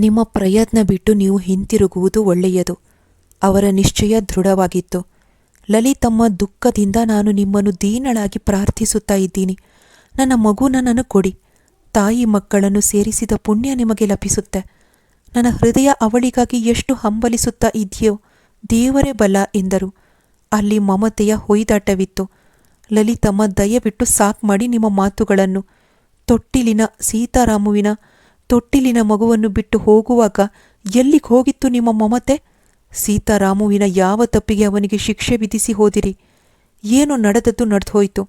ನಿಮ್ಮ ಪ್ರಯತ್ನ ಬಿಟ್ಟು ನೀವು ಹಿಂತಿರುಗುವುದು ಒಳ್ಳೆಯದು. ಅವರ ನಿಶ್ಚಯ ದೃಢವಾಗಿತ್ತು. ಲಲಿತಮ್ಮ ದುಃಖದಿಂದ ನಾನು ನಿಮ್ಮನ್ನು ದೀನಳಾಗಿ ಪ್ರಾರ್ಥಿಸುತ್ತಾ ಇದ್ದೀನಿ. ನನ್ನ ಮಗು ನನ್ನನ್ನು ಕೊಡಿ. ತಾಯಿ ಮಕ್ಕಳನ್ನು ಸೇರಿಸಿದ ಪುಣ್ಯ ನಿಮಗೆ ಲಭಿಸುತ್ತೆ. ನನ್ನ ಹೃದಯ ಅವಳಿಗಾಗಿ ಎಷ್ಟು ಹಂಬಲಿಸುತ್ತಾ ಇದೆಯೋ, ದೇವರೇ ಬಲ ಎಂದರು. ಅಲ್ಲಿ ಮಮತೆಯ ಹೊಯ್ದಾಟವಿತ್ತು. ಲಲಿತಮ್ಮ ದಯವಿಟ್ಟು ಸಾಕ್ ಮಾಡಿ ನಿಮ್ಮ ಮಾತುಗಳನ್ನು. ತೊಟ್ಟಿಲಿನ ಸೀತಾರಾಮುವಿನ ತೊಟ್ಟಿಲಿನ ಮಗುವನ್ನು ಬಿಟ್ಟು ಹೋಗುವಾಗ ಎಲ್ಲಿಗೆ ಹೋಗಿತ್ತು ನಿಮ್ಮ ಮಮತೆ? ಸೀತಾರಾಮುವಿನ ಯಾವ ತಪ್ಪಿಗೆ ಅವನಿಗೆ ಶಿಕ್ಷೆ ವಿಧಿಸಿ ಹೋದಿರಿ? ಏನು ನಡೆದದ್ದು ಹೋಯಿತು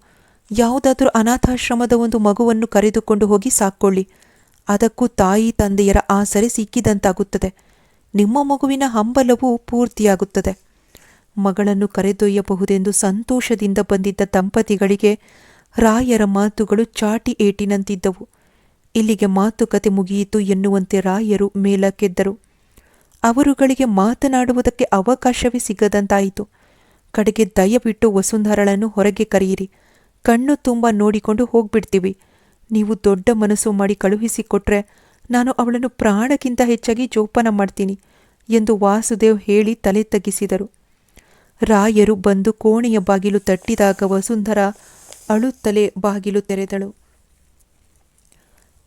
ಯಾವುದಾದರೂ ಅನಾಥಾಶ್ರಮದ ಒಂದು ಮಗುವನ್ನು ಕರೆದುಕೊಂಡು ಹೋಗಿ ಸಾಕ್ಕೊಳ್ಳಿ. ಅದಕ್ಕೂ ತಾಯಿ ತಂದೆಯರ ಆಸರೆ ಸಿಕ್ಕಿದಂತಾಗುತ್ತದೆ. ನಿಮ್ಮ ಮಗುವಿನ ಹಂಬಲವೂ ಪೂರ್ತಿಯಾಗುತ್ತದೆ. ಮಗಳನ್ನು ಕರೆದೊಯ್ಯಬಹುದೆಂದು ಸಂತೋಷದಿಂದ ಬಂದಿದ್ದ ದಂಪತಿಗಳಿಗೆ ರಾಯರ ಮಾತುಗಳು ಚಾಟಿ ಏಟಿನಂತಿದ್ದವು. ಇಲ್ಲಿಗೆ ಮಾತುಕತೆ ಮುಗಿಯಿತು ಎನ್ನುವಂತೆ ರಾಯರು ಮೇಲಕ್ಕೆದ್ದರು. ಅವರುಗಳಿಗೆ ಮಾತನಾಡುವುದಕ್ಕೆ ಅವಕಾಶವೇ ಸಿಗದಂತಾಯಿತು. ಕಡೆಗೆ ದಯವಿಟ್ಟು ವಸುಂಧರಳನ್ನು ಹೊರಗೆ ಕರೆಯಿರಿ. ಕಣ್ಣು ತುಂಬ ನೋಡಿಕೊಂಡು ಹೋಗ್ಬಿಡ್ತೀವಿ. ನೀವು ದೊಡ್ಡ ಮನಸ್ಸು ಮಾಡಿ ಕಳುಹಿಸಿಕೊಟ್ರೆ ನಾನು ಅವಳನ್ನು ಪ್ರಾಣಕ್ಕಿಂತ ಹೆಚ್ಚಾಗಿ ಜೋಪಾನ ಮಾಡ್ತೀನಿ ಎಂದು ವಾಸುದೇವ್ ಹೇಳಿ ತಲೆ ತಗ್ಗಿಸಿದರು. ರಾಯರು ಬಂದು ಕೋಣೆಯ ಬಾಗಿಲು ತಟ್ಟಿದಾಗ ವಸುಂಧರ ಅಳುತ್ತಲೇ ಬಾಗಿಲು ತೆರೆದಳು.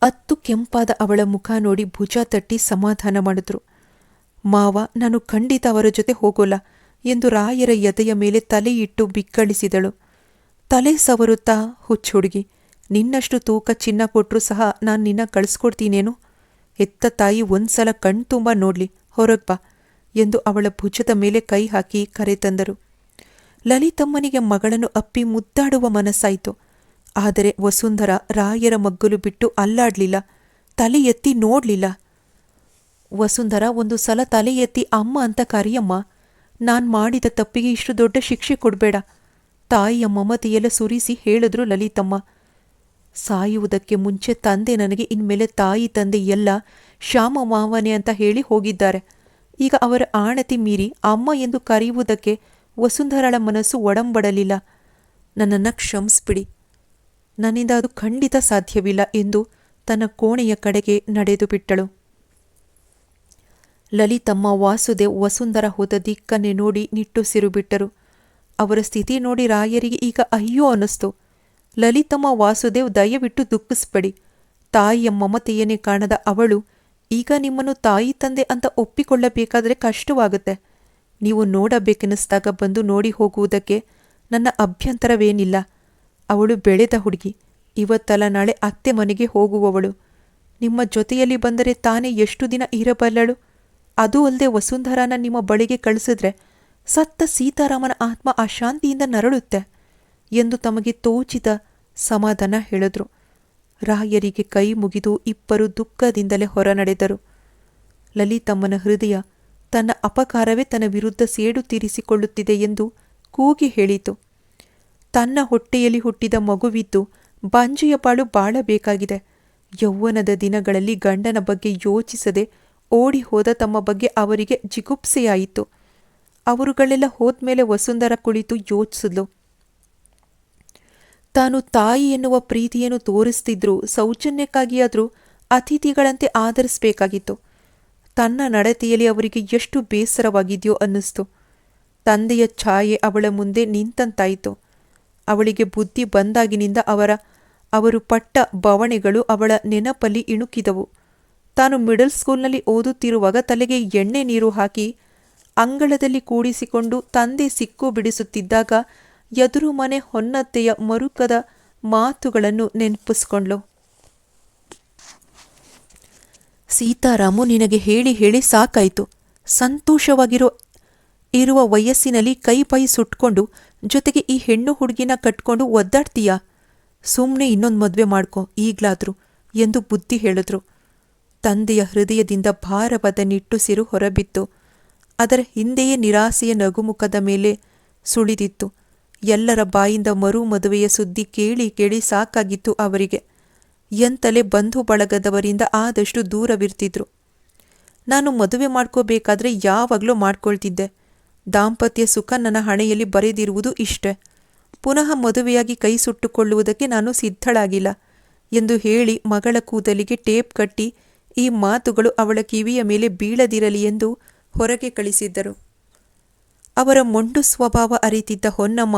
ಅತ್ತು ಕೆಂಪಾದ ಅವಳ ಮುಖ ನೋಡಿ ಭುಜ ತಟ್ಟಿ ಸಮಾಧಾನ ಮಾಡಿದ್ರು. ಮಾವ, ನಾನು ಖಂಡಿತ ಅವರ ಜೊತೆ ಹೋಗೋಲ್ಲ ಎಂದು ರಾಯರ ಎದೆಯ ಮೇಲೆ ತಲೆಯಿಟ್ಟು ಬಿಕ್ಕಳಿಸಿದಳು. ತಲೆ ಸವರುತ್ತಾ ಹುಚ್ಚುಡುಗಿ ನಿನ್ನಷ್ಟು ತೂಕ ಚಿನ್ನ ಕೊಟ್ಟರು ಸಹ ನಾನು ನಿನ್ನ ಕಳಿಸ್ಕೊಡ್ತೀನೇನು? ಹೆತ್ತ ತಾಯಿ ಒಂದ್ಸಲ ಕಣ್ತುಂಬ ನೋಡ್ಲಿ, ಹೊರಗ್ ಬಾ ಎಂದು ಅವಳ ಭುಜದ ಮೇಲೆ ಕೈ ಹಾಕಿ ಕರೆತಂದರು ಲಲಿತಮ್ಮನಿಗೆ ಮಗಳನ್ನು ಅಪ್ಪಿ ಮುದ್ದಾಡುವ ಮನಸ್ಸಾಯಿತು. ಆದರೆ ವಸುಂಧರ ರಾಯರ ಮಗ್ಗಲು ಬಿಟ್ಟು ಅಲ್ಲಾಡ್ಲಿಲ್ಲ, ತಲೆ ಎತ್ತಿ ನೋಡ್ಲಿಲ್ಲ. ವಸುಂಧರ ಒಂದು ಸಲ ತಲೆ ಎತ್ತಿ, ಅಮ್ಮ ಅಂತ ಕರಿಯಮ್ಮ, ನಾನ್ ಮಾಡಿದ ತಪ್ಪಿಗೆ ಇಷ್ಟು ದೊಡ್ಡ ಶಿಕ್ಷೆ ಕೊಡ್ಬೇಡ. ತಾಯಿಯ ಮಮತೆಯೆಲ್ಲ ಸುರಿಸಿ ಹೇಳಿದ್ರು ಲಲಿತಮ್ಮ. ಸಾಯುವುದಕ್ಕೆ ಮುಂಚೆ ತಂದೆ ನನಗೆ ಇನ್ಮೇಲೆ ತಾಯಿ ತಂದೆ ಎಲ್ಲ ಶ್ಯಾಮ ಮಾವನೆ ಅಂತ ಹೇಳಿ ಹೋಗಿದ್ದಾರೆ. ಈಗ ಅವರ ಆಣತಿ ಮೀರಿ ಅಮ್ಮ ಎಂದು ಕರೆಯುವುದಕ್ಕೆ ವಸುಂಧರಳ ಮನಸ್ಸು ಒಡಂಬಡಲಿಲ್ಲ. ನನ್ನನ್ನು ಕ್ಷಮಿಸ್ಬಿಡಿ ನನ್ನಿಂದ ಅದು ಖಂಡಿತ ಸಾಧ್ಯವಿಲ್ಲ ಎಂದು ತನ್ನ ಕೋಣೆಯ ಕಡೆಗೆ ನಡೆದು ಬಿಟ್ಟಳು. ಲಲಿತಮ್ಮ ವಾಸುದೇವ್ ವಸುಂಧರ ಹೋದ ದಿಕ್ಕನ್ನೇ ನೋಡಿ ನಿಟ್ಟುಸಿರು ಬಿಟ್ಟರು. ಅವರ ಸ್ಥಿತಿ ನೋಡಿ ರಾಯರಿಗೆ ಈಗ ಅಯ್ಯೋ ಅನ್ನಿಸ್ತು. ಲಲಿತಮ್ಮ ವಾಸುದೇವ್ ದಯವಿಟ್ಟು ದುಃಖಿಸ್ಬೇಡಿ. ತಾಯಿಯ ಮಮತೆಯನ್ನೇ ಕಾಣದ ಅವಳು ಈಗ ನಿಮ್ಮನ್ನು ತಾಯಿ ತಂದೆ ಅಂತ ಒಪ್ಪಿಕೊಳ್ಳಬೇಕಾದರೆ ಕಷ್ಟವಾಗುತ್ತೆ. ನೀವು ನೋಡಬೇಕೆನಿಸಿದಾಗ ಬಂದು ನೋಡಿ ಹೋಗುವುದಕ್ಕೆ ನನ್ನ ಅಭ್ಯಂತರವೇನಿಲ್ಲ. ಅವಳು ಬೆಳೆದ ಹುಡುಗಿ. ಇವತ್ತಲ್ಲ ನಾಳೆ ಅತ್ತೆ ಮನೆಗೆ ಹೋಗುವವಳು. ನಿಮ್ಮ ಜೊತೆಯಲ್ಲಿ ಬಂದರೆ ತಾನೇ ಎಷ್ಟು ದಿನ ಇರಬಲ್ಲಳು? ಅದೂ ಅಲ್ಲದೆ ವಸುಂಧರಾನ ನಿಮ್ಮ ಬಳಿಗೆ ಕಳಿಸಿದ್ರೆ ಸತ್ತ ಸೀತಾರಾಮನ ಆತ್ಮ ಅಶಾಂತಿಯಿಂದ ನರಳುತ್ತೆ ಎಂದು ತಮಗೆ ತೋಚಿದ ಸಮಾಧಾನ ಹೇಳಿದ್ರು. ರಾಯರಿಗೆ ಕೈ ಮುಗಿದು ಇಬ್ಬರು ದುಃಖದಿಂದಲೇ ಹೊರ ನಡೆದರು ಲಲಿತಮ್ಮನ ಹೃದಯ ತನ್ನ ಅಪಕಾರವೇ ತನ್ನ ವಿರುದ್ಧ ಸೇಡು ತೀರಿಸಿಕೊಳ್ಳುತ್ತಿದೆ ಎಂದು ಕೂಗಿ ಹೇಳಿತು. ತನ್ನ ಹೊಟ್ಟೆಯಲ್ಲಿ ಹುಟ್ಟಿದ ಮಗುವಿದ್ದು ಬಂಜೆಯ ಪಾಳು ಬಾಳಬೇಕಾಗಿದೆ. ಯೌವನದ ದಿನಗಳಲ್ಲಿ ಗಂಡನ ಬಗ್ಗೆ ಯೋಚಿಸದೆ ಓಡಿ ಹೋದ ತಮ್ಮ ಬಗ್ಗೆ ಅವರಿಗೆ ಜಿಗುಪ್ಸೆಯಾಯಿತು. ಅವರುಗಳೆಲ್ಲ ಹೋದ್ಮೇಲೆ ವಸುಂಧರ ಕುಳಿತು ಯೋಚಿಸಿದ್ಲು. ತಾನು ತಾಯಿ ಎನ್ನುವ ಪ್ರೀತಿಯನ್ನು ತೋರಿಸ್ತಿದ್ರು ಸೌಜನ್ಯಕ್ಕಾಗಿಯಾದರೂ ಅತಿಥಿಗಳಂತೆ ಆಧರಿಸಬೇಕಾಗಿತ್ತು. ತನ್ನ ನಡತೆಯಲ್ಲಿ ಅವರಿಗೆ ಎಷ್ಟು ಬೇಸರವಾಗಿದೆಯೋ ಅನ್ನಿಸ್ತು. ತಂದೆಯ ಛಾಯೆ ಅವಳ ಮುಂದೆ ನಿಂತಂತಾಯಿತು. ಅವಳಿಗೆ ಬುದ್ಧಿ ಬಂದಾಗಿನಿಂದ ಅವರ, ಅವರು ಪಟ್ಟ ಬವಣೆಗಳು ಅವಳ ನೆನಪಲ್ಲಿ ಇಣುಕಿದವು. ತಾನು ಮಿಡಲ್ ಸ್ಕೂಲ್ನಲ್ಲಿ ಓದುತ್ತಿರುವಾಗ ತಲೆಗೆ ಎಣ್ಣೆ ನೀರು ಹಾಕಿ ಅಂಗಳದಲ್ಲಿ ಕೂಡಿಸಿಕೊಂಡು ತಂದೆ ಸಿಕ್ಕು ಬಿಡಿಸುತ್ತಿದ್ದಾಗ ಎದುರು ಮನೆ ಹೊನ್ನತ್ತೆಯ ಮರುಕದ ಮಾತುಗಳನ್ನು ನೆನಪಿಸ್ಕೊಂಡ್ಲು ಸೀತಾರಾಮು ನಿನಗೆ ಹೇಳಿ ಹೇಳಿ ಸಾಕಾಯಿತು. ಸಂತೋಷವಾಗಿರೋ, ಇರುವ ವಯಸ್ಸಿನಲ್ಲಿ ಕೈ ಪೈ ಸುಟ್ಕೊಂಡು ಜೊತೆಗೆ ಈ ಹೆಣ್ಣು ಹುಡುಗಿನ ಕಟ್ಕೊಂಡು ಒದ್ದಾಡ್ತೀಯಾ? ಸುಮ್ಮನೆ ಇನ್ನೊಂದು ಮದುವೆ ಮಾಡ್ಕೊ, ಈಗ್ಲಾದ್ರು ಎಂದು ಬುದ್ಧಿ ಹೇಳಿದ್ರು. ತಂದೆಯ ಹೃದಯದಿಂದ ಭಾರವಾದ ನಿಟ್ಟುಸಿರು ಹೊರಬಿತ್ತು. ಅದರ ಹಿಂದೆಯೇ ನಿರಾಸೆಯ ನಗುಮುಖದ ಮೇಲೆ ಸುಳಿದಿತ್ತು. ಎಲ್ಲರ ಬಾಯಿಂದ ಮರು ಮದುವೆಯ ಸುದ್ದಿ ಕೇಳಿ ಕೇಳಿ ಸಾಕಾಗಿತ್ತು ಅವರಿಗೆ. ಎಂತಲೇ ಬಂಧು ಬಳಗದವರಿಂದ ಆದಷ್ಟು ದೂರವಿರ್ತಿದ್ರು. ನಾನು ಮದುವೆ ಮಾಡ್ಕೋಬೇಕಾದ್ರೆ ಯಾವಾಗಲೂ ಮಾಡ್ಕೊಳ್ತಿದ್ದೆ. ದಾಂಪತ್ಯ ಸುಖ ನನ್ನ ಹಣೆಯಲ್ಲಿ ಬರೆದಿರುವುದು ಇಷ್ಟೆ. ಪುನಃ ಮದುವೆಯಾಗಿ ಕೈ ಸುಟ್ಟುಕೊಳ್ಳುವುದಕ್ಕೆ ನಾನು ಸಿದ್ಧಳಾಗಿಲ್ಲ ಎಂದು ಹೇಳಿ ಮಗಳ ಕೂದಲಿಗೆ ಟೇಪ್ ಕಟ್ಟಿ ಈ ಮಾತುಗಳು ಅವಳ ಕಿವಿಯ ಮೇಲೆ ಬೀಳದಿರಲಿ ಎಂದು ಹೊರಗೆ ಕಳಿಸಿದ್ದರು. ಅವರ ಮೊಂಡು ಸ್ವಭಾವ ಅರಿತಿದ್ದ ಹೊನ್ನಮ್ಮ,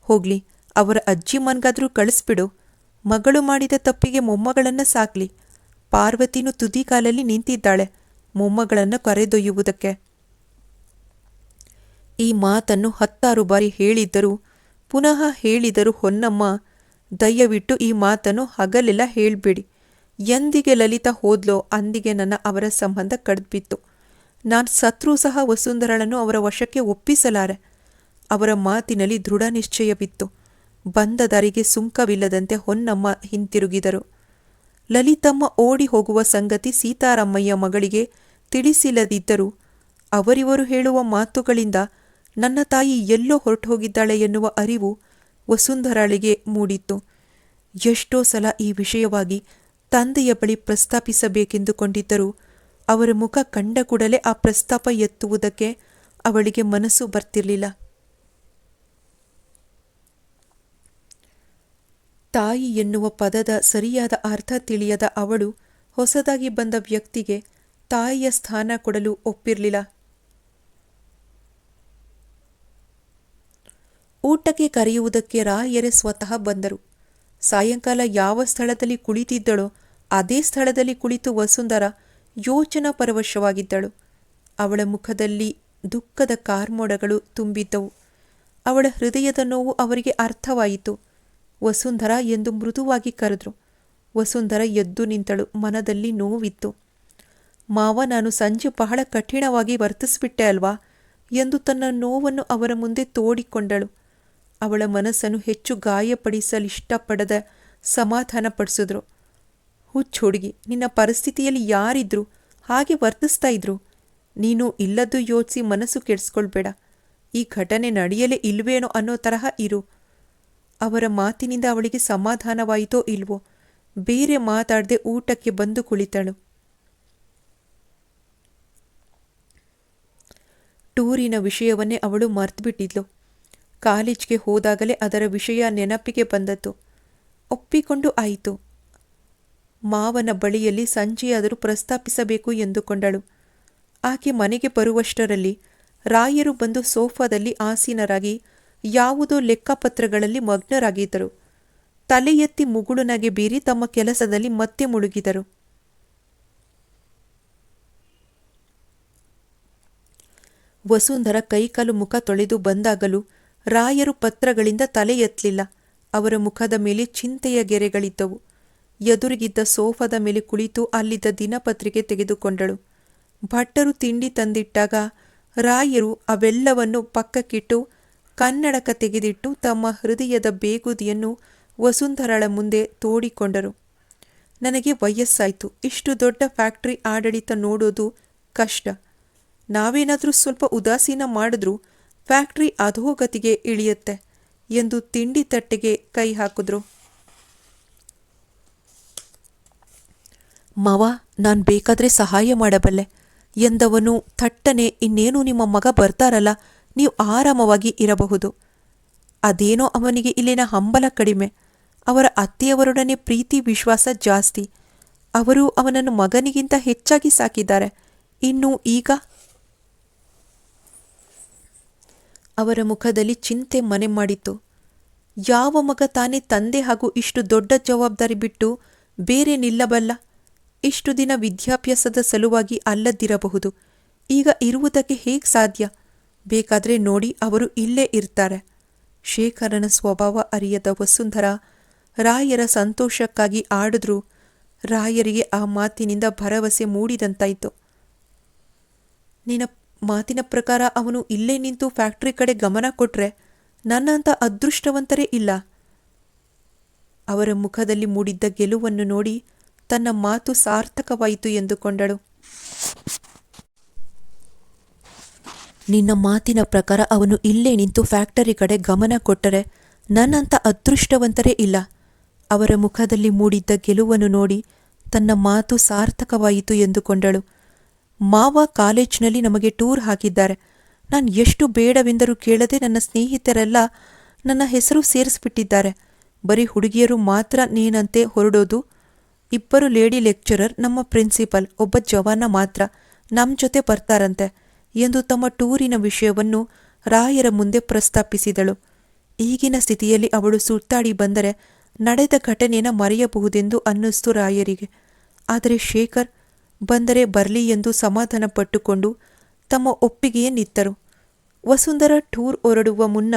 ಹೋಗ್ಲಿ, ಅವರ ಅಜ್ಜಿ ಮನ್ಗಾದ್ರೂ ಕಳಿಸ್ಬಿಡು. ಮಗಳು ಮಾಡಿದ ತಪ್ಪಿಗೆ ಮೊಮ್ಮಗಳನ್ನ ಸಾಕ್ಲಿ. ಪಾರ್ವತಿನೂ ತುದಿಕಾಲಲ್ಲಿ ನಿಂತಿದ್ದಾಳೆ, ಮೊಮ್ಮಗಳನ್ನು ಕರೆದೊಯ್ಯುವುದಕ್ಕೆ. ಈ ಮಾತನ್ನು ಹತ್ತಾರು ಬಾರಿ ಹೇಳಿದ್ದರು, ಪುನಃ ಹೇಳಿದರು ಹೊನ್ನಮ್ಮ, ದಯವಿಟ್ಟು ಈ ಮಾತನ್ನು ಹಗಲೆಲ್ಲ ಹೇಳಬೇಡಿ. ಎಂದಿಗೆ ಲಲಿತಾ ಹೋದ್ಲೋ ಅಂದಿಗೆ ನನ್ನ ಅವರ ಸಂಬಂಧ ಕಡ್ದ್ಬಿತ್ತು ನಾನು ಸತ್ರೂ ಸಹ ವಸುಂಧರಳನ್ನು ಅವರ ವಶಕ್ಕೆ ಒಪ್ಪಿಸಲಾರೆ. ಅವರ ಮಾತಿನಲ್ಲಿ ದೃಢ ನಿಶ್ಚಯವಿತ್ತು ಬಂದ ದಾರಿಗೆ ಸುಂಕವಿಲ್ಲದಂತೆ ಹೊನ್ನಮ್ಮ ಹಿಂತಿರುಗಿದರು. ಲಲಿತಮ್ಮ ಓಡಿ ಹೋಗುವ ಸಂಗತಿ ಸೀತಾರಾಮಯ್ಯ ಮಗಳಿಗೆ ತಿಳಿಸಿಲ್ಲದಿದ್ದರೂ, ಅವರಿವರು ಹೇಳುವ ಮಾತುಗಳಿಂದ ನನ್ನ ತಾಯಿ ಎಲ್ಲೋ ಹೊರಟು ಹೋಗಿದ್ದಾಳೆ ಎನ್ನುವ ಅರಿವು ವಸುಂಧರಾಳಿಗೆ ಮೂಡಿತ್ತು. ಎಷ್ಟೋ ಸಲ ಈ ವಿಷಯವಾಗಿ ತಂದೆಯ ಬಳಿ ಪ್ರಸ್ತಾಪಿಸಬೇಕೆಂದುಕೊಂಡಿದ್ದರೂ ಅವರ ಮುಖ ಕಂಡ ಕೂಡಲೇ ಆ ಪ್ರಸ್ತಾಪ ಎತ್ತುವುದಕ್ಕೆ ಅವಳಿಗೆ ಮನಸ್ಸು ಬರ್ತಿರಲಿಲ್ಲ. ತಾಯಿ ಎನ್ನುವ ಪದದ ಸರಿಯಾದ ಅರ್ಥ ತಿಳಿಯದ ಅವಳು ಹೊಸದಾಗಿ ಬಂದ ವ್ಯಕ್ತಿಗೆ ತಾಯಿಯ ಸ್ಥಾನ ಕೊಡಲು ಒಪ್ಪಿರಲಿಲ್ಲ. ಊಟಕ್ಕೆ ಕರೆಯುವುದಕ್ಕೆ ರಾಯರೆ ಸ್ವತಃ ಬಂದರು. ಸಾಯಂಕಾಲ ಯಾವ ಸ್ಥಳದಲ್ಲಿ ಕುಳಿತಿದ್ದಳೋ ಅದೇ ಸ್ಥಳದಲ್ಲಿ ಕುಳಿತು ವಸುಂಧರ ಯೋಚನಾ ಪರವಶವಾಗಿದ್ದಳು. ಅವಳ ಮುಖದಲ್ಲಿ ದುಃಖದ ಕಾರ್ಮೋಡಗಳು ತುಂಬಿದ್ದವು. ಅವಳ ಹೃದಯದ ನೋವು ಅವರಿಗೆ ಅರ್ಥವಾಯಿತು. ವಸುಂಧರ ಎಂದು ಮೃದುವಾಗಿ ಕರೆದ್ರು. ವಸುಂಧರ ಎದ್ದು ನಿಂತಳು. ಮನದಲ್ಲಿ ನೋವಿತ್ತು. ಮಾವ, ನಾನು ಸಂಜೆ ಬಹಳ ಕಠಿಣವಾಗಿ ವರ್ತಿಸ್ಬಿಟ್ಟೆ ಅಲ್ವಾ ಎಂದು ತನ್ನ ನೋವನ್ನು ಅವರ ಮುಂದೆ ತೋಡಿಕೊಂಡಳು. ಅವಳ ಮನಸ್ಸನ್ನು ಹೆಚ್ಚು ಗಾಯಪಡಿಸಲಿಷ್ಟಪಡದ ಸಮಾಧಾನಪಡಿಸಿದ್ರು. ಹುಚ್ಚು ಹುಡುಗಿ, ನಿನ್ನ ಪರಿಸ್ಥಿತಿಯಲ್ಲಿ ಯಾರಿದ್ರು? ಹಾಗೆ ವರ್ತಿಸ್ತಾ ಇದ್ರು? ನೀನು ಇಲ್ಲದ್ದು ಯೋಚಿಸಿ ಮನಸ್ಸು ಕೆಡಿಸ್ಕೊಳ್ಬೇಡ. ಈ ಘಟನೆ ನಡೆಯಲೇ ಇಲ್ವೇನೋ ಅನ್ನೋ ತರಹ ಇರು. ಅವರ ಮಾತಿನಿಂದ ಅವಳಿಗೆ ಸಮಾಧಾನವಾಯಿತೋ ಇಲ್ವೋ? ಬೇರೆ ಮಾತಾಡದೆ ಊಟಕ್ಕೆ ಬಂದು ಕುಳಿತಳು. ಟೂರಿನ ವಿಷಯವನ್ನೇ ಅವಳು ಮರ್ತುಬಿಟ್ಟಿದ್ಲು. ಕಾಲೇಜ್ಗೆ ಹೋದಾಗಲೇ ಅದರ ವಿಷಯ ನೆನಪಿಗೆ ಬಂದದ್ದು. ಒಪ್ಪಿಕೊಂಡು ಆಯಿತು. ಮಾವನ ಬಳಿಯಲ್ಲಿ ಸಂಜೆಯಾದರೂ ಪ್ರಸ್ತಾಪಿಸಬೇಕು ಎಂದುಕೊಂಡಳು. ಆಕೆ ಮನೆಗೆ ಬರುವಷ್ಟರಲ್ಲಿ ರಾಯರು ಬಂದು ಸೋಫಾದಲ್ಲಿ ಆಸೀನರಾಗಿ ಯಾವುದೋ ಲೆಕ್ಕಪತ್ರಗಳಲ್ಲಿ ಮಗ್ನರಾಗಿದ್ದರು. ತಲೆ ಎತ್ತಿ ಮುಗುಳುನಗೆ ಬೀರಿ ತಮ್ಮ ಕೆಲಸದಲ್ಲಿ ಮತ್ತೆ ಮುಳುಗಿದರು. ವಸುಂಧರ ಕೈಕಾಲು ಮುಖ ತೊಳೆದು ಬಂದಾಗಲೂ ರಾಯರು ಪತ್ರಗಳಿಂದ ತಲೆ ಎತ್ತಲಿಲ್ಲ ಅವರ ಮುಖದ ಮೇಲೆ ಚಿಂತೆಯ ಗೆರೆಗಳಿದ್ದವು. ಎದುರಿಗಿದ್ದ ಸೋಫಾದ ಮೇಲೆ ಕುಳಿತು ಅಲ್ಲಿದ್ದ ದಿನಪತ್ರಿಕೆ ತೆಗೆದುಕೊಂಡಳು. ಭಟ್ಟರು ತಿಂಡಿ ತಂದಿಟ್ಟಾಗ ರಾಯರು ಅವೆಲ್ಲವನ್ನು ಪಕ್ಕಕ್ಕಿಟ್ಟು, ಕನ್ನಡಕ ತೆಗೆದಿಟ್ಟು ತಮ್ಮ ಹೃದಯದ ಬೇಗುದಿಯನ್ನು ವಸುಂಧರಳ ಮುಂದೆ ತೋಡಿಕೊಂಡರು. ನನಗೆ ವಯಸ್ಸಾಯಿತು. ಇಷ್ಟು ದೊಡ್ಡ ಫ್ಯಾಕ್ಟ್ರಿ ಆಡಳಿತ ನೋಡೋದು ಕಷ್ಟ. ನಾವೇನಾದರೂ ಸ್ವಲ್ಪ ಉದಾಸೀನ ಮಾಡಿದ್ರೂ ಫ್ಯಾಕ್ಟ್ರಿ ಅಧೋಗತಿಗೆ ಇಳಿಯುತ್ತೆ ಎಂದು ತಿಂಡಿ ತಟ್ಟೆಗೆ ಕೈ ಹಾಕಿದ್ರು. ಮವ, ನಾನು ಬೇಕಾದ್ರೆ ಸಹಾಯ ಮಾಡಬಲ್ಲೆ ಎಂದವನು ಥಟ್ಟನೆ ಇನ್ನೇನು ನಿಮ್ಮ ಮಗ ಬರ್ತಾರಲ್ಲ, ನೀವು ಆರಾಮವಾಗಿ ಇರಬಹುದು. ಅದೇನೋ ಅವನಿಗೆ ಇಲ್ಲಿನ ಹಂಬಲ ಕಡಿಮೆ. ಅವರ ಅತ್ತೆಯವರೊಡನೆ ಪ್ರೀತಿ ವಿಶ್ವಾಸ ಜಾಸ್ತಿ. ಅವರು ಅವನನ್ನು ಮಗನಿಗಿಂತ ಹೆಚ್ಚಾಗಿ ಸಾಕಿದ್ದಾರೆ. ಇನ್ನು ಈಗ ಅವರ ಮುಖದಲ್ಲಿ ಚಿಂತೆ ಮನೆ ಮಾಡಿತು. ಯಾವ ಮಗ ತಾನೇ ತಂದೆ ಹಾಗೂ ಇಷ್ಟು ದೊಡ್ಡ ಜವಾಬ್ದಾರಿ ಬಿಟ್ಟು ಬೇರೆ ನಿಲ್ಲಬಲ್ಲ? ಇಷ್ಟು ದಿನ ವಿದ್ಯಾಭ್ಯಾಸದ ಸಲುವಾಗಿ ಅಲ್ಲದಿರಬಹುದು. ಈಗ ಇರುವುದಕ್ಕೆ ಹೇಗೆ ಸಾಧ್ಯ? ಬೇಕಾದ್ರೆ ನೋಡಿ ಅವರು ಇಲ್ಲೇ ಇರ್ತಾರೆ. ಶೇಖರನ ಸ್ವಭಾವ ಅರಿಯದ ವಸುಂಧರ ರಾಯರ ಸಂತೋಷಕ್ಕಾಗಿ ಆಡಿದ್ರು. ರಾಯರಿಗೆ ಆ ಮಾತಿನಿಂದ ಭರವಸೆ ಮೂಡಿದಂತಾಯಿತು. ನಿನ್ನ ಮಾತಿನ ಪ್ರಕಾರ ಅವನು ಇಲ್ಲೇ ನಿಂತು ಫ್ಯಾಕ್ಟ್ರಿ ಕಡೆ ಗಮನ ಕೊಟ್ರೆ ನನ್ನಂತ ಅದೃಷ್ಟವಂತರೇ ಇಲ್ಲ. ಅವರ ಮುಖದಲ್ಲಿ ಮೂಡಿದ್ದ ಗೆಲುವನ್ನು ನೋಡಿ ತನ್ನ ಮಾತು ಸಾರ್ಥಕವಾಯಿತು ಎಂದುಕೊಂಡಳು. ನಿನ್ನ ಮಾತಿನ ಪ್ರಕಾರ ಅವನು ಇಲ್ಲೇ ನಿಂತು ಫ್ಯಾಕ್ಟರಿ ಕಡೆ ಗಮನ ಕೊಟ್ಟರೆ ನನ್ನಂತ ಅದೃಷ್ಟವಂತರೇ ಇಲ್ಲ. ಅವರ ಮುಖದಲ್ಲಿ ಮೂಡಿದ್ದ ಗೆಲುವನ್ನು ನೋಡಿ ತನ್ನ ಮಾತು ಸಾರ್ಥಕವಾಯಿತು ಎಂದುಕೊಂಡಳು. ಮಾವ ಕಾಲೇಜ್ನಲ್ಲಿ ನಮಗೆ ಟೂರ್ ಹಾಕಿದ್ದಾರೆ. ನಾನು ಎಷ್ಟು ಬೇಡವೆಂದರೂ ಕೇಳದೆ ನನ್ನ ಸ್ನೇಹಿತರೆಲ್ಲ ನನ್ನ ಹೆಸರು ಸೇರಿಸ್ಬಿಟ್ಟಿದ್ದಾರೆ. ಬರೀ ಹುಡುಗಿಯರು ಮಾತ್ರ ನೀನಂತೆ ಹೊರಡೋದು. ಇಬ್ಬರು ಲೇಡಿ ಲೆಕ್ಚರರ್, ನಮ್ಮ ಪ್ರಿನ್ಸಿಪಲ್, ಒಬ್ಬ ಜವಾನ ಮಾತ್ರ. ನಮ್ಮ ಜೊತೆ ಬರ್ತಾರಂತೆ ಎಂದು ತಮ್ಮ ಟೂರಿನ ವಿಷಯವನ್ನು ರಾಯರ ಮುಂದೆ ಪ್ರಸ್ತಾಪಿಸಿದಳು. ಈಗಿನ ಸ್ಥಿತಿಯಲ್ಲಿ ಅವಳು ಸುತ್ತಾಡಿ ಬಂದರೆ ನಡೆದ ಘಟನೆಯನ್ನು ಮರೆಯಬಹುದೆಂದು ಅನ್ನಿಸ್ತು ರಾಯರಿಗೆ. ಆದರೆ ಶೇಖರ್ ಬಂದರೆ ಬರಲಿ ಎಂದು ಸಮಾಧಾನ ಪಟ್ಟುಕೊಂಡು ತಮ್ಮ ಒಪ್ಪಿಗೆಯನ್ನಿತ್ತರು ವಸುಂಧರ ಟೂರ್ ಹೊರಡುವ ಮುನ್ನ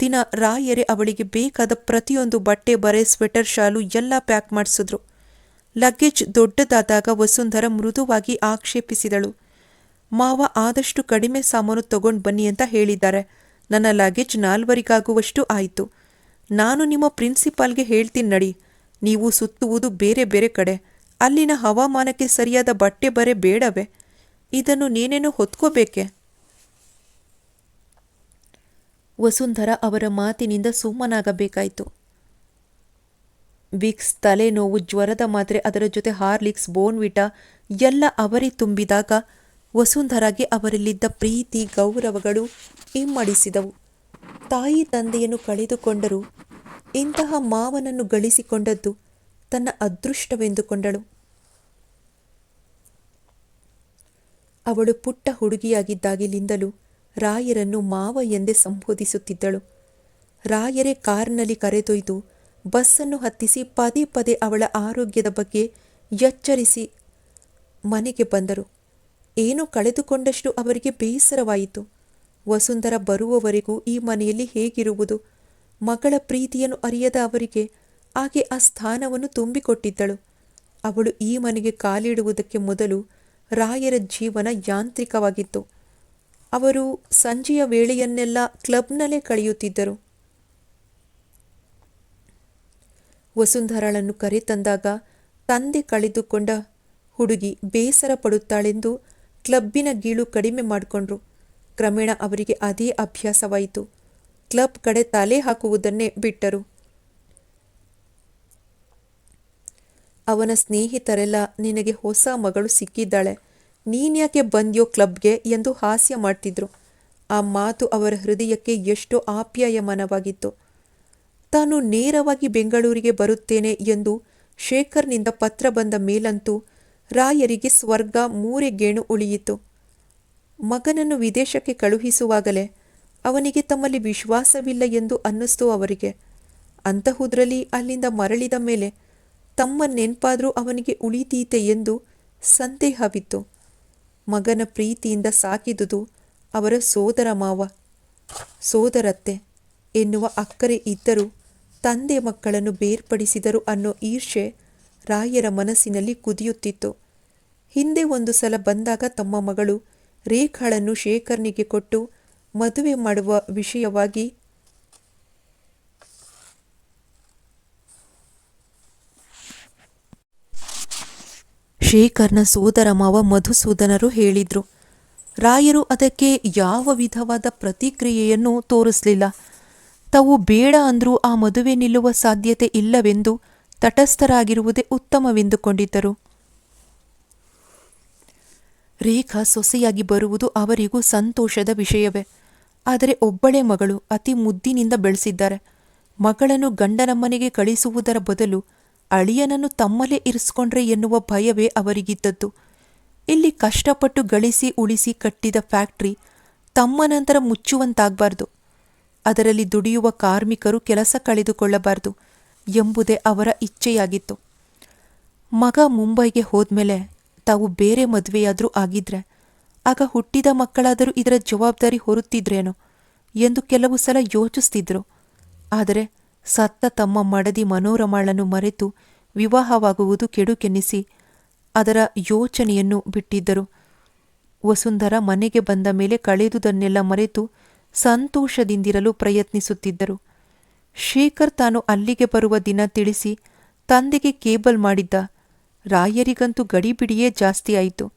ದಿನ ರಾಯರೆ ಅವಳಿಗೆ ಬೇಕಾದ ಪ್ರತಿಯೊಂದು ಬಟ್ಟೆ, ಬರೆ, ಸ್ವೆಟರ್, ಶಾಲು ಎಲ್ಲ ಪ್ಯಾಕ್ ಮಾಡಿಸಿದ್ರು. ಲಗೇಜ್ ದೊಡ್ಡದಾದಾಗ ವಸುಂಧರ ಮೃದುವಾಗಿ ಆಕ್ಷೇಪಿಸಿದಳು. ಮಾವ ಆದಷ್ಟು ಕಡಿಮೆ ಸಾಮಾನು ತಗೊಂಡು ಬನ್ನಿ ಅಂತ ಹೇಳಿದ್ದಾರೆ. ನನ್ನ ಲಗೇಜ್ ನಾಲ್ವರಿಗಾಗುವಷ್ಟು ಆಯಿತು. ನಾನು ನಿಮ್ಮ ಪ್ರಿನ್ಸಿಪಾಲ್ಗೆ ಹೇಳ್ತೀನಿ ನಡಿ. ನೀವು ಸುತ್ತುವುದು ಬೇರೆ ಬೇರೆ ಕಡೆ. ಅಲ್ಲಿನ ಹವಾಮಾನಕ್ಕೆ ಸರಿಯಾದ ಬಟ್ಟೆ ಬರೆ ಬೇಡವೇ? ಇದನ್ನು ನೀನೇನು ಹೊತ್ಕೋಬೇಕೆ? ವಸುಂಧರ ಅವರ ಮಾತಿನಿಂದ ಸುಮ್ಮನಾಗಬೇಕಾಯಿತು. ವಿಕ್ಸ್ ತಲೆನೋವು ಜ್ವರದ ಮಾತ್ರೆ ಅದರ ಜೊತೆ ಹಾರ್ಲಿಕ್ಸ್ ಬೋನ್ವಿಟ ಎಲ್ಲ ಅವರಿ ತುಂಬಿದಾಗ ವಸುಂಧರಾಗೆ ಅವರಲ್ಲಿದ್ದ ಪ್ರೀತಿ, ಗೌರವಗಳು ಇಮ್ಮಡಿಸಿದವು ತಾಯಿ ತಂದೆಯನ್ನು ಕಳೆದುಕೊಂಡರು. ಇಂತಹ ಮಾವನನ್ನು ಗಳಿಸಿಕೊಂಡದ್ದು ತನ್ನ ಅದೃಷ್ಟವೆಂದುಕೊಂಡಳು. ಅವಳು ಪುಟ್ಟ ಹುಡುಗಿಯಾಗಿದ್ದಾಗಿಲಿಂದಲೂ ರಾಯರನ್ನು ಮಾವ ಎಂದೇ ಸಂಬೋಧಿಸುತ್ತಿದ್ದಳು. ರಾಯರೇ ಕಾರ್ನಲ್ಲಿ ಕರೆದೊಯ್ದು ಬಸ್ಸನ್ನು ಹತ್ತಿಸಿ ಪದೇ ಪದೇ ಅವಳ ಆರೋಗ್ಯದ ಬಗ್ಗೆ ಎಚ್ಚರಿಸಿ ಮನೆಗೆ ಬಂದರು. ಏನು ಕಳೆದುಕೊಂಡಷ್ಟು ಅವರಿಗೆ ಬೇಸರವಾಯಿತು. ವಸುಂಧರ ಬರುವವರೆಗೂ ಈ ಮನೆಯಲ್ಲಿ ಹೇಗಿರುವುದು? ಮಗಳ ಪ್ರೀತಿಯನ್ನು ಅರಿಯದ ಅವರಿಗೆ ಆಕೆ ಆ ಸ್ಥಾನವನ್ನು ತುಂಬಿಕೊಟ್ಟಿದ್ದಳು. ಅವಳು ಈ ಮನೆಗೆ ಕಾಲಿಡುವುದಕ್ಕೆ ಮೊದಲು ರಾಯರ ಜೀವನ ಯಾಂತ್ರಿಕವಾಗಿತ್ತು. ಅವರು ಸಂಜೆಯ ವೇಳೆಯನ್ನೆಲ್ಲ ಕ್ಲಬ್ನಲ್ಲೇ ಕಳೆಯುತ್ತಿದ್ದರು. ವಸುಂಧರಾಳನ್ನು ಕರೆತಂದಾಗ ತಂದೆ ಕಳೆದುಕೊಂಡ ಹುಡುಗಿ ಬೇಸರ ಪಡುತ್ತಾಳೆಂದು ಕ್ಲಬ್ಬಿನ ಗೀಳು ಕಡಿಮೆ ಮಾಡಿಕೊಂಡ್ರು. ಕ್ರಮೇಣ ಅವರಿಗೆ ಅದೇ ಅಭ್ಯಾಸವಾಯಿತು. ಕ್ಲಬ್ ಕಡೆ ತಲೆ ಹಾಕುವುದನ್ನೇ ಬಿಟ್ಟರು. ಅವನ ಸ್ನೇಹಿತರೆಲ್ಲ, ನಿನಗೆ ಹೊಸ ಮಗಳು ಸಿಕ್ಕಿದ್ದಾಳೆ. ನೀನ್ಯಾಕೆ ಬಂದ್ಯೋ ಕ್ಲಬ್ಗೆ ಎಂದು ಹಾಸ್ಯ ಮಾಡ್ತಿದ್ರು. ಆ ಮಾತು ಅವರ ಹೃದಯಕ್ಕೆ ಎಷ್ಟೋ ಆಪ್ಯಾಯಮಾನವಾಗಿತ್ತು. ತಾನು ನೇರವಾಗಿ ಬೆಂಗಳೂರಿಗೆ ಬರುತ್ತೇನೆ ಎಂದು ಶೇಖರ್ನಿಂದ ಪತ್ರ ಬಂದ ಮೇಲಂತೂ ರಾಯರಿಗೆ ಸ್ವರ್ಗ ಮೂರೆ ಗೇಣು ಉಳಿಯಿತು. ಮಗನನ್ನು ವಿದೇಶಕ್ಕೆ ಕಳುಹಿಸುವಾಗಲೇ ಅವನಿಗೆ ತಮ್ಮಲ್ಲಿ ವಿಶ್ವಾಸವಿಲ್ಲ ಎಂದು ಅನ್ನಿಸ್ತು ಅವರಿಗೆ. ಅಂತಹುದ್ರಲ್ಲಿ ಅಲ್ಲಿಂದ ಮರಳಿದ ಮೇಲೆ ತಮ್ಮ ನೆನ್ಪಾದರೂ ಅವನಿಗೆ ಉಳಿದೀತೆ ಎಂದು ಸಂದೇಹವಿತ್ತು. ಮಗನ ಪ್ರೀತಿಯಿಂದ ಸಾಕಿದುದು ಅವರ ಸೋದರ ಮಾವ. ಸೋದರತ್ತೆ, ಎನ್ನುವ ಅಕ್ಕರೆ ಇದ್ದರೂ ತಂದೆ ಮಕ್ಕಳನ್ನು ಬೇರ್ಪಡಿಸಿದರು ಅನ್ನೋ ಈರ್ಷೆ ರಾಯರ ಮನಸ್ಸಿನಲ್ಲಿ ಕುದಿಯುತ್ತಿತ್ತು. ಹಿಂದೆ ಒಂದು ಸಲ ಬಂದಾಗ ತಮ್ಮ ಮಗಳು ರೇಖಾಳನ್ನು ಶೇಖರ್ನಿಗೆ ಕೊಟ್ಟು ಮದುವೆ ಮಾಡುವ ವಿಷಯವಾಗಿ ಶೇಖರ್ನ ಸೋದರ ಮಾವ ಮಧುಸೂದನರು ಹೇಳಿದ್ರು, ರಾಯರು ಅದಕ್ಕೆ ಯಾವ ವಿಧವಾದ ಪ್ರತಿಕ್ರಿಯೆಯನ್ನು ತೋರಿಸಲಿಲ್ಲ. ತಾವು ಬೇಡ ಅಂದರೂ ಆ ಮದುವೆ ನಿಲ್ಲುವ ಸಾಧ್ಯತೆ ಇಲ್ಲವೆಂದು ತಟಸ್ಥರಾಗಿರುವುದೇ ಉತ್ತಮವೆಂದುಕೊಂಡಿದ್ದರು. ರೇಖಾ ಸೊಸೆಯಾಗಿ ಬರುವುದು ಅವರಿಗೂ ಸಂತೋಷದ ವಿಷಯವೇ. ಆದರೆ ಒಬ್ಬಳೆ ಮಗಳು ಅತಿ ಮುದ್ದಿನಿಂದ ಬೆಳೆಸಿದ್ದಾರೆ. ಮಗಳನ್ನು ಗಂಡನ ಮನೆಗೆ ಕಳಿಸುವುದರ ಬದಲು ಅಳಿಯನನ್ನು ತಮ್ಮಲ್ಲೇ ಇರಿಸ್ಕೊಂಡ್ರೆ ಎನ್ನುವ ಭಯವೇ ಅವರಿಗಿದ್ದದ್ದು. ಇಲ್ಲಿ ಕಷ್ಟಪಟ್ಟು ಗಳಿಸಿ ಉಳಿಸಿ ಕಟ್ಟಿದ ಫ್ಯಾಕ್ಟ್ರಿ ತಮ್ಮ ನಂತರ ಮುಚ್ಚುವಂತಾಗಬಾರ್ದು. ಅದರಲ್ಲಿ ದುಡಿಯುವ ಕಾರ್ಮಿಕರು ಕೆಲಸ ಕಳೆದುಕೊಳ್ಳಬಾರದು ಎಂಬುದೇ ಅವರ ಇಚ್ಛೆಯಾಗಿತ್ತು. ಮಗ ಮುಂಬೈಗೆ ಹೋದ್ಮೇಲೆ ತಾವು ಬೇರೆ ಮದುವೆಯಾದರೂ ಆಗಿದ್ರೆ ಆಗ ಹುಟ್ಟಿದ ಮಕ್ಕಳಾದರೂ ಇದರ ಜವಾಬ್ದಾರಿ ಹೊರುತ್ತಿದ್ರೇನೋ ಎಂದು ಕೆಲವು ಸಲ ಯೋಚಿಸ್ತಿದ್ರು. ಆದರೆ ಸತ್ತ ತಮ್ಮ ಮಡದಿ ಮನೋರಮಾಳನ್ನು ಮರೆತು ವಿವಾಹವಾಗುವುದು ಕೆಡುಕೆನ್ನಿಸಿ ಅದರ ಯೋಚನೆಯನ್ನು ಬಿಟ್ಟಿದ್ದರು. ವಸುಂಧರ ಮನೆಗೆ ಬಂದ ಮೇಲೆ ಕಳೆದುದನ್ನೆಲ್ಲ ಮರೆತು ಸಂತೋಷದಿಂದಿರಲು ಪ್ರಯತ್ನಿಸುತ್ತಿದ್ದರು. ಶೇಖರ್ ತಾನು ಅಲ್ಲಿಗೆ ಬರುವ ದಿನ ತಿಳಿಸಿ ತಂದೆಗೆ ಕೇಬಲ್ ಮಾಡಿದ್ದ. ರಾಯರಿಗಂತೂ ಗಡಿಬಿಡಿಯೇ ಜಾಸ್ತಿ ಆಯಿತು.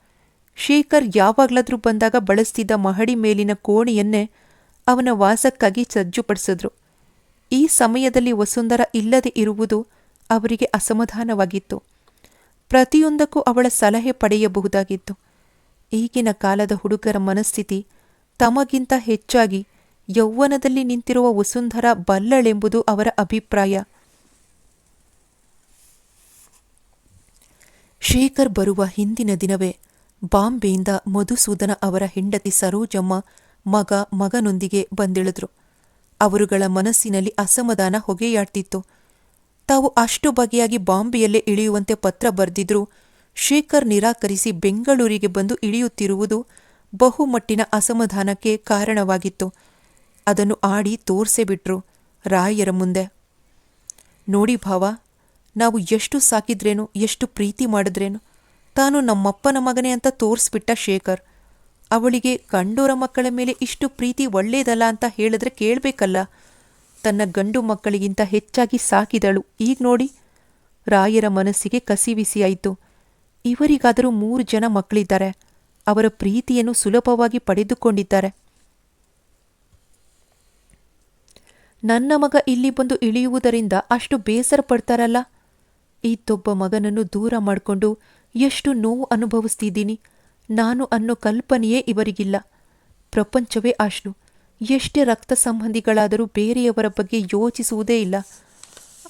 ಶೇಖರ್ ಯಾವಾಗ್ಲಾದ್ರೂ ಬಂದಾಗ ಬಳಸ್ತಿದ್ದ ಮಹಡಿ ಮೇಲಿನ ಕೋಣೆಯನ್ನೇ ಅವನ ವಾಸಕ್ಕಾಗಿ ಸಜ್ಜುಪಡಿಸಿದ್ರು. ಈ ಸಮಯದಲ್ಲಿ ವಸುಂಧರ ಇಲ್ಲದೆ ಇರುವುದು ಅವರಿಗೆ ಅಸಮಾಧಾನವಾಗಿತ್ತು. ಪ್ರತಿಯೊಂದಕ್ಕೂ ಅವಳ ಸಲಹೆ ಪಡೆಯಬಹುದಾಗಿತ್ತು. ಈಗಿನ ಕಾಲದ ಹುಡುಗರ ಮನಸ್ಥಿತಿ ತಮಗಿಂತ ಹೆಚ್ಚಾಗಿ ಯೌವನದಲ್ಲಿ ನಿಂತಿರುವ ವಸುಂಧರ ಬಲ್ಲಳೆಂಬುದು ಅವರ ಅಭಿಪ್ರಾಯ. ಶೇಖರ್ ಬರುವ ಹಿಂದಿನ ದಿನವೇ ಬಾಂಬೆಯಿಂದ ಮಧುಸೂದನ ಅವರ ಹೆಂಡತಿ ಸರೋಜಮ್ಮ ಮಗ ಮಗನೊಂದಿಗೆ ಬಂದಿಳಿದ್ರು. ಅವರುಗಳ ಮನಸ್ಸಿನಲ್ಲಿ ಅಸಮಾಧಾನ ಹೊಗೆಯಾಡ್ತಿತ್ತು. ತಾವು ಅಷ್ಟು ಬಗೆಯಾಗಿ ಬಾಂಬೆಯಲ್ಲೇ ಇಳಿಯುವಂತೆ ಪತ್ರ ಬರೆದಿದ್ರೂ, ಶೇಖರ್ ನಿರಾಕರಿಸಿ ಬೆಂಗಳೂರಿಗೆ ಬಂದು ಇಳಿಯುತ್ತಿರುವುದು ಬಹುಮಟ್ಟಿನ ಅಸಮಾಧಾನಕ್ಕೆ ಕಾರಣವಾಗಿತ್ತು. ಅದನ್ನು ಆಡಿ ತೋರ್ಸೇ ಬಿಟ್ರು ರಾಯರ ಮುಂದೆ. ನೋಡಿ ಭಾವ, ನಾವು ಎಷ್ಟು ಸಾಕಿದ್ರೇನು, ಎಷ್ಟು ಪ್ರೀತಿ ಮಾಡಿದ್ರೇನು, ತಾನು ನಮ್ಮಪ್ಪನ ಮಗನೇ ಅಂತ ತೋರಿಸ್ಬಿಟ್ಟ ಶೇಖರ್. ಅವಳಿಗೆ ಗಂಡೋರ ಮಕ್ಕಳ ಮೇಲೆ ಇಷ್ಟು ಪ್ರೀತಿ ಒಳ್ಳೇದಲ್ಲ ಅಂತ ಹೇಳಿದ್ರೆ ಕೇಳಬೇಕಲ್ಲ. ತನ್ನ ಗಂಡು ಮಕ್ಕಳಿಗಿಂತ ಹೆಚ್ಚಾಗಿ ಸಾಕಿದಳು. ಈಗ ನೋಡಿ, ರಾಯರ ಮನಸ್ಸಿಗೆ ಕಸಿವಿಸಿಯಾಯಿತು ಇವರಿಗಾದರೂ ಮೂರು ಜನ ಮಕ್ಕಳಿದ್ದಾರೆ. ಅವರ ಪ್ರೀತಿಯನ್ನು ಸುಲಭವಾಗಿ ಪಡೆದುಕೊಂಡಿದ್ದಾರೆ. ನನ್ನ ಮಗ ಇಲ್ಲಿ ಬಂದು ಇಳಿಯುವುದರಿಂದ ಅಷ್ಟು ಬೇಸರ ಪಡ್ತಾರಲ್ಲ. ಈತೊಬ್ಬ ಮಗನನ್ನು ದೂರ ಮಾಡಿಕೊಂಡು ಎಷ್ಟು ನೋವು ಅನುಭವಿಸ್ತಿದ್ದೀನಿ. ನಾನು ಅನ್ನೋ ಕಲ್ಪನೆಯೇ ಇವರಿಗಿಲ್ಲ. ಪ್ರಪಂಚವೇ ಅಷ್ಟು ಎಷ್ಟೇ ರಕ್ತ ಸಂಬಂಧಿಗಳಾದರೂ ಬೇರೆಯವರ ಬಗ್ಗೆ ಯೋಚಿಸುವುದೇ ಇಲ್ಲ.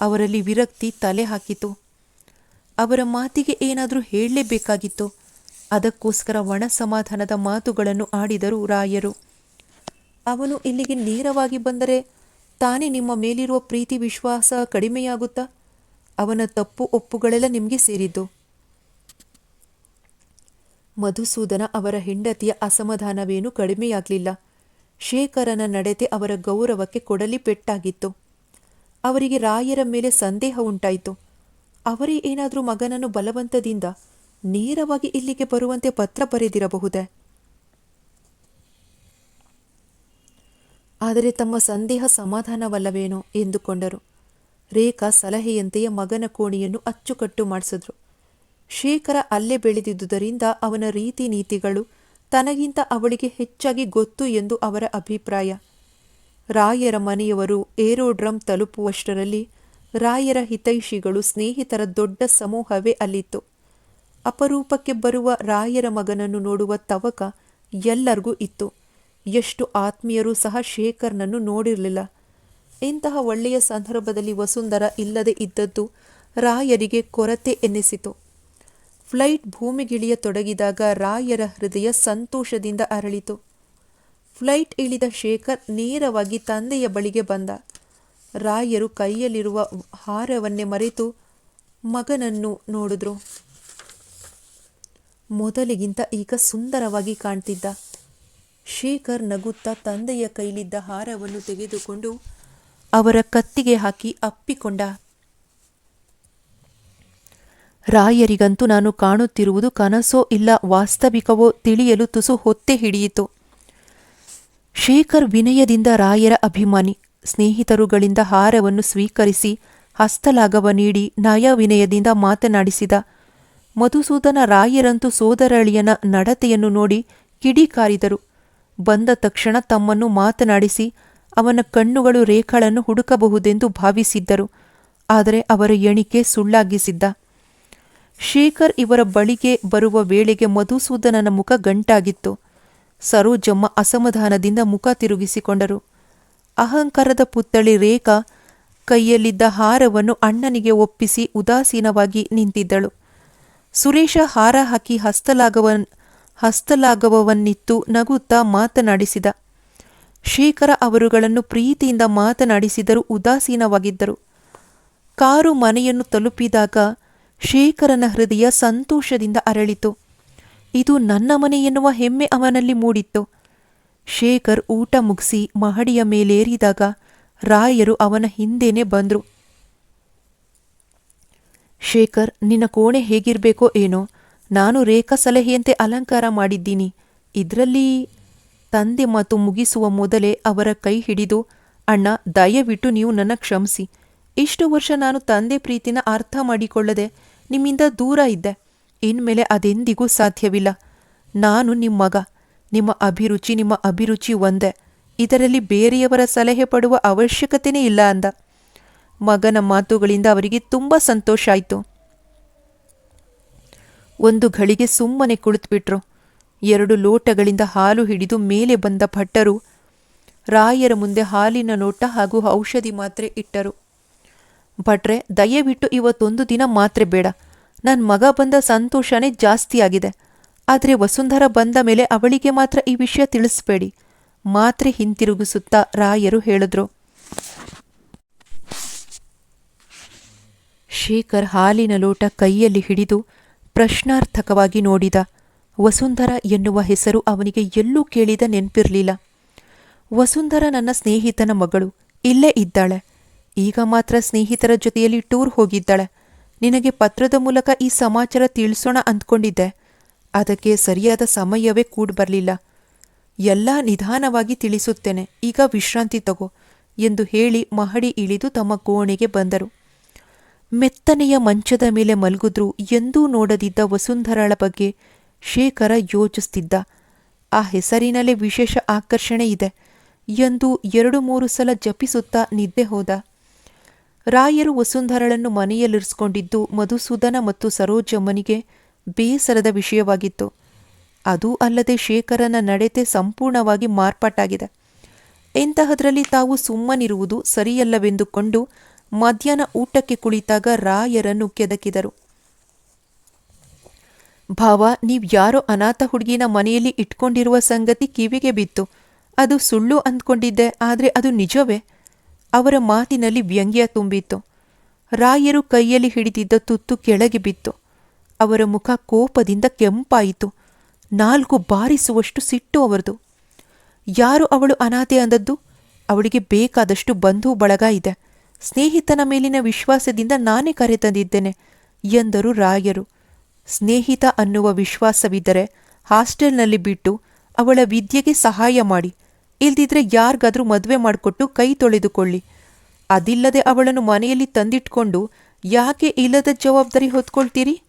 ಅವರಲ್ಲಿ ವಿರಕ್ತಿ ತಲೆ ಹಾಕಿತು. ಅವರ ಮಾತಿಗೆ ಏನಾದರೂ ಹೇಳಲೇಬೇಕಾಗಿತ್ತು. ಅದಕ್ಕೋಸ್ಕರ ಒಣ ಸಮಾಧಾನದ ಮಾತುಗಳನ್ನು ಆಡಿದರು ರಾಯರು. ಅವನು ಇಲ್ಲಿಗೆ ನೇರವಾಗಿ ಬಂದರೆ ತಾನೇ ನಿಮ್ಮ ಮೇಲಿರುವ ಪ್ರೀತಿ ವಿಶ್ವಾಸ ಕಡಿಮೆಯಾಗುತ್ತಾ? ಅವನ ತಪ್ಪು ಒಪ್ಪುಗಳೆಲ್ಲ ನಿಮಗೆ ಸೇರಿದ್ದು. ಮಧುಸೂದನ ಅವರ ಹೆಂಡತಿಯ ಅಸಮಾಧಾನವೇನೂ ಕಡಿಮೆಯಾಗಲಿಲ್ಲ. ಶೇಖರನ ನಡತೆ ಅವರ ಗೌರವಕ್ಕೆ ಕೊಡಲಿ ಪೆಟ್ಟಾಗಿತ್ತು. ಅವರಿಗೆ ರಾಯರ ಮೇಲೆ ಸಂದೇಹ ಉಂಟಾಯಿತು. ಅವರೇ ಏನಾದರೂ ಮಗನನ್ನು ಬಲವಂತದಿಂದ ನೇರವಾಗಿ ಇಲ್ಲಿಗೆ ಬರುವಂತೆ ಪತ್ರ ಬರೆದಿರಬಹುದೇ? ಆದರೆ ತಮ್ಮ ಸಂದೇಹ ಸಮಾಧಾನವಲ್ಲವೇನೋ ಎಂದುಕೊಂಡರು. ರೇಖಾ ಸಲಹೆಯಂತೆಯೇ ಮಗನ ಕೋಣೆಯನ್ನು ಅಚ್ಚುಕಟ್ಟು ಮಾಡಿಸಿದ್ರು. ಶೇಖರ ಅಲ್ಲೇ ಬೆಳೆದಿದ್ದುದರಿಂದ ಅವನ ರೀತಿ ನೀತಿಗಳು ತನಗಿಂತ ಅವಳಿಗೆ ಹೆಚ್ಚಾಗಿ ಗೊತ್ತು ಎಂದು ಅವರ ಅಭಿಪ್ರಾಯ. ರಾಯರ ಮನೆಯವರು ಏರೋಡ್ರಮ್ ತಲುಪುವಷ್ಟರಲ್ಲಿ ರಾಯರ ಹಿತೈಷಿಗಳು ಸ್ನೇಹಿತರ ದೊಡ್ಡ ಸಮೂಹವೇ ಅಲ್ಲಿತ್ತು. ಅಪರೂಪಕ್ಕೆ ಬರುವ ರಾಯರ ಮಗನನ್ನು ನೋಡುವ ತವಕ ಎಲ್ಲರಿಗೂ ಇತ್ತು. ಎಷ್ಟು ಆತ್ಮೀಯರೂ ಸಹ ಶೇಖರ್ನನ್ನು ನೋಡಿರಲಿಲ್ಲ. ಇಂತಹ ಒಳ್ಳೆಯ ಸಂದರ್ಭದಲ್ಲಿ ವಸುಂಧರ ಇಲ್ಲದೆ ಇದ್ದದ್ದು ರಾಯರಿಗೆ ಕೊರತೆ ಎನ್ನಿಸಿತು. ಫ್ಲೈಟ್ ಭೂಮಿಗಿಳಿಯತೊಡಗಿದಾಗ ರಾಯರ ಹೃದಯ ಸಂತೋಷದಿಂದ ಅರಳಿತು. ಫ್ಲೈಟ್ ಇಳಿದ ಶೇಖರ್ ನೇರವಾಗಿ ತಂದೆಯ ಬಳಿಗೆ ಬಂದ. ರಾಯರು ಕೈಯಲ್ಲಿರುವ ಹಾರವನ್ನೇ ಮರೆತು ಮಗನನ್ನು ನೋಡಿದ್ರು. ಮೊದಲಿಗಿಂತ ಈಗ ಸುಂದರವಾಗಿ ಕಾಣ್ತಿದ್ದ. ಶೇಖರ್ ನಗುತ್ತಾ ತಂದೆಯ ಕೈಲಿದ್ದ ಹಾರವನ್ನು ತೆಗೆದುಕೊಂಡು ಅವರ ಕತ್ತಿಗೆ ಹಾಕಿ ಅಪ್ಪಿಕೊಂಡ ರಾಯರಿಗಂತೂ ನಾನು ಕಾಣುತ್ತಿರುವುದು ಕನಸೋ ಇಲ್ಲ ವಾಸ್ತವಿಕವೋ ತಿಳಿಯಲು ತುಸು ಹೊತ್ತೆ ಹಿಡಿಯಿತು. ಶೇಖರ್ ವಿನಯದಿಂದ ರಾಯರ ಅಭಿಮಾನಿ, ಸ್ನೇಹಿತರುಗಳಿಂದ ಹಾರವನ್ನು ಸ್ವೀಕರಿಸಿ ಹಸ್ತಲಾಘವ ನೀಡಿ ನಯ ವಿನಯದಿಂದ ಮಾತನಾಡಿಸಿದ, ಮಧುಸೂದನ ರಾಯರಂತೂ ಸೋದರಳಿಯನ ನಡತೆಯನ್ನು ನೋಡಿ ಕಿಡಿಕಾರಿದರು. ಬಂದ ತಕ್ಷಣ ತಮ್ಮನ್ನು ಮಾತನಾಡಿಸಿ, ಅವನ ಕಣ್ಣುಗಳು ರೇಖಳನ್ನು ಹುಡುಕಬಹುದೆಂದು ಭಾವಿಸಿದ್ದರು, ಆದರೆ ಅವರ ಎಣಿಕೆ ಸುಳ್ಳಾಗಿಸಿದ್ದ. ಶೇಖರ್ ಇವರ ಬಳಿಗೆ ಬರುವ ವೇಳೆಗೆ ಮಧುಸೂದನನ ಮುಖ ಗಂಟಾಗಿತ್ತು. ಸರೋಜಮ್ಮ ಅಸಮಾಧಾನದಿಂದ ಮುಖ ತಿರುಗಿಸಿಕೊಂಡರು. ಅಹಂಕಾರದ ಪುತ್ಥಳಿ ರೇಖಾ ಕೈಯಲ್ಲಿದ್ದ ಹಾರವನ್ನು ಅಣ್ಣನಿಗೆ ಒಪ್ಪಿಸಿ ಉದಾಸೀನವಾಗಿ ನಿಂತಿದ್ದಳು. ಸುರೇಶ ಹಾರ ಹಾಕಿ ಹಸ್ತಲಾಗವನ್ ಹಸ್ತಲಾಗವವನ್ನಿತ್ತು ನಗುತ್ತಾ ಮಾತನಾಡಿಸಿದ. ಶೇಖರ ಅವರುಗಳನ್ನು ಪ್ರೀತಿಯಿಂದ ಮಾತನಾಡಿಸಿದರೂ ಉದಾಸೀನವಾಗಿದ್ದರು. ಕಾರು ಮನೆಯನ್ನು ತಲುಪಿದಾಗ ಶೇಖರನ ಹೃದಯ ಸಂತೋಷದಿಂದ ಅರಳಿತು. ಇದು ನನ್ನ ಮನೆ ಎನ್ನುವ ಹೆಮ್ಮೆ ಅವನಲ್ಲಿ ಮೂಡಿತ್ತು. ಶೇಖರ್ ಊಟ ಮುಗಿಸಿ ಮಹಡಿಯ ಮೇಲೇರಿದಾಗ ರಾಯರು ಅವನ ಹಿಂದೆನೇ ಬಂದ್ರು. ಶೇಖರ್, ನಿನ್ನ ಕೋಣೆ ಹೇಗಿರ್ಬೇಕೋ ಏನೋ, ನಾನು ರೇಖಾ ಸಲಹೆಯಂತೆ ಅಲಂಕಾರ ಮಾಡಿದ್ದೀನಿ. ಇದರಲ್ಲಿ ತಂದೆ ಮಾತು ಮುಗಿಸುವ ಮೊದಲೇ ಅವರ ಕೈ ಹಿಡಿದು, ಅಣ್ಣ, ದಯವಿಟ್ಟು ನೀವು ನನ್ನ ಕ್ಷಮಿಸಿ. ಇಷ್ಟು ವರ್ಷ ನಾನು ತಂದೆ ಪ್ರೀತಿನ ಅರ್ಥ ಮಾಡಿಕೊಳ್ಳದೆ ನಿಮ್ಮಿಂದ ದೂರ ಇದ್ದೆ. ಇನ್ಮೇಲೆ ಅದೆಂದಿಗೂ ಸಾಧ್ಯವಿಲ್ಲ. ನಾನು ನಿಮ್ಮ ಮಗ, ನಿಮ್ಮ ಅಭಿರುಚಿ ನಿಮ್ಮ ಅಭಿರುಚಿ ಒಂದೇ. ಇದರಲ್ಲಿ ಬೇರೆಯವರ ಸಲಹೆ ಪಡುವ ಅವಶ್ಯಕತೆನೇ ಇಲ್ಲ ಅಂದ. ಮಗನ ಮಾತುಗಳಿಂದ ಅವರಿಗೆ ತುಂಬ ಸಂತೋಷ ಆಯಿತು. ಒಂದು ಘಳಿಗೆ ಸುಮ್ಮನೆ ಕುಳಿತುಬಿಟ್ರು. ಎರಡು ಲೋಟಗಳಿಂದ ಹಾಲು ಹಿಡಿದು ಮೇಲೆ ಬಂದ ಭಟ್ಟರು ರಾಯರ ಮುಂದೆ ಹಾಲಿನ ಲೋಟ ಹಾಗೂ ಔಷಧಿ ಮಾತ್ರೆ ಇಟ್ಟರು. ಭಟ್ರೆ, ದಯವಿಟ್ಟು ಇವತ್ತೊಂದು ದಿನ ಮಾತ್ರ ಬೇಡ. ನನ್ನ ಮಗ ಬಂದ ಸಂತೋಷನೇ ಜಾಸ್ತಿ ಆಗಿದೆ ಆದರೆ ವಸುಂಧರ ಬಂದ ಮೇಲೆ ಅವಳಿಗೆ ಮಾತ್ರ ಈ ವಿಷಯ ತಿಳಿಸ್ಬೇಡಿ. ಮಾತ್ರೆ ಹಿಂತಿರುಗಿಸುತ್ತಾ ರಾಯರು ಹೇಳಿದ್ರು. ಶೇಖರ್ ಹಾಲಿನ ಲೋಟ ಕೈಯಲ್ಲಿ ಹಿಡಿದು ಪ್ರಶ್ನಾರ್ಥಕವಾಗಿ ನೋಡಿದ. ವಸುಂಧರ ಎನ್ನುವ ಹೆಸರು ಅವನಿಗೆ ಎಲ್ಲೂ ಕೇಳಿದ ನೆನ್ಪಿರ್ಲಿಲ್ಲ. ವಸುಂಧರ ನನ್ನ ಸ್ನೇಹಿತನ ಮಗಳು ಇಲ್ಲೇ ಇದ್ದಾಳೆ. ಈಗ ಮಾತ್ರ ಸ್ನೇಹಿತರ ಜೊತೆಯಲ್ಲಿ ಟೂರ್ ಹೋಗಿದ್ದಾಳೆ. ನಿನಗೆ ಪತ್ರದ ಮೂಲಕ ಈ ಸಮಾಚಾರ ತಿಳಿಸೋಣ ಅಂದ್ಕೊಂಡಿದ್ದೆ. ಅದಕ್ಕೆ ಸರಿಯಾದ ಸಮಯವೇ ಕೂಡ್ ಬರಲಿಲ್ಲ. ಎಲ್ಲ ನಿಧಾನವಾಗಿ ತಿಳಿಸುತ್ತೇನೆ. ಈಗ ವಿಶ್ರಾಂತಿ ತಗೋ ಎಂದು ಹೇಳಿ ಮಹಡಿ ಇಳಿದು ತಮ್ಮ ಕೋಣೆಗೆ ಬಂದರು. ಮೆತ್ತನೆಯ ಮಂಚದ ಮೇಲೆ ಮಲಗಿದ್ರೂ ಎಂದೂ ನೋಡದಿದ್ದ ವಸುಂಧರಳ ಬಗ್ಗೆ ಶೇಖರ ಯೋಚಿಸ್ತಿದ್ದ. ಆ ಹೆಸರಿನಲ್ಲೇ ವಿಶೇಷ ಆಕರ್ಷಣೆ ಇದೆ ಎಂದು ಎರಡು ಮೂರು ಸಲ ಜಪಿಸುತ್ತಾ ನಿದ್ದೆ ಹೋದ. ರಾಯರು ವಸುಂಧರಳನ್ನು ಮನೆಯಲ್ಲಿರಿಸಿಕೊಂಡಿದ್ದು ಮಧುಸೂದನ ಮತ್ತು ಸರೋಜಮ್ಮನಿಗೆ ಬೇಸರದ ವಿಷಯವಾಗಿತ್ತು. ಅದೂ ಅಲ್ಲದೆ ಶೇಖರನ ನಡತೆ ಸಂಪೂರ್ಣವಾಗಿ ಮಾರ್ಪಾಟಾಗಿದೆ. ಇಂತಹದ್ರಲ್ಲಿ ತಾವು ಸುಮ್ಮನಿರುವುದು ಸರಿಯಲ್ಲವೆಂದುಕೊಂಡು ಮಧ್ಯಾಹ್ನ ಊಟಕ್ಕೆ ಕುಳಿತಾಗ ರಾಯರನ್ನು ಕೆದಕಿದರು. ಭಾವ, ನೀವ್ ಯಾರೋ ಅನಾಥ ಹುಡುಗಿನ ಮನೆಯಲ್ಲಿ ಇಟ್ಕೊಂಡಿರುವ ಸಂಗತಿ ಕಿವಿಗೆ ಬಿತ್ತು. ಅದು ಸುಳ್ಳು ಅಂದ್ಕೊಂಡಿದ್ದೆ, ಆದರೆ ಅದು ನಿಜವೇ? ಅವರ ಮಾತಿನಲ್ಲಿ ವ್ಯಂಗ್ಯ ತುಂಬಿತ್ತು. ರಾಯರು ಕೈಯಲ್ಲಿ ಹಿಡಿದಿದ್ದ ತುತ್ತು ಕೆಳಗೆ ಬಿತ್ತು. ಅವರ ಮುಖ ಕೋಪದಿಂದ ಕೆಂಪಾಯಿತು. ನಾಲ್ಕು ಬಾರಿಸುವಷ್ಟು ಸಿಟ್ಟು ಅವರದು. ಯಾರು ಅವಳು ಅನಾಥೆ ಅಂದದ್ದು? ಅವಳಿಗೆ ಬೇಕಾದಷ್ಟು ಬಂಧು ಬಳಗ ಇದೆ. ಸ್ನೇಹಿತನ ಮೇಲಿನ ವಿಶ್ವಾಸದಿಂದ ನಾನೇ ಕರೆತಂದಿದ್ದೇನೆ ಎಂದರು ರಾಯರು. ಸ್ನೇಹಿತ ಅನ್ನುವ ವಿಶ್ವಾಸವಿದ್ದರೆ ಹಾಸ್ಟೆಲ್ನಲ್ಲಿ ಬಿಟ್ಟು ಅವಳ ವಿದ್ಯೆಗೆ ಸಹಾಯ ಮಾಡಿ. ಇಲ್ದಿದ್ರೆ ಯಾರಿಗಾದ್ರೂ ಮದುವೆ ಮಾಡಿಕೊಟ್ಟು ಕೈ ತೊಳೆದುಕೊಳ್ಳಿ. ಅದಿಲ್ಲದೆ ಅವಳನ್ನು ಮನೆಯಲ್ಲಿ ತಂದಿಟ್ಕೊಂಡು ಯಾಕೆ ಇಲ್ಲದ ಜವಾಬ್ದಾರಿ ಹೊತ್ಕೊಳ್ತೀರಿ?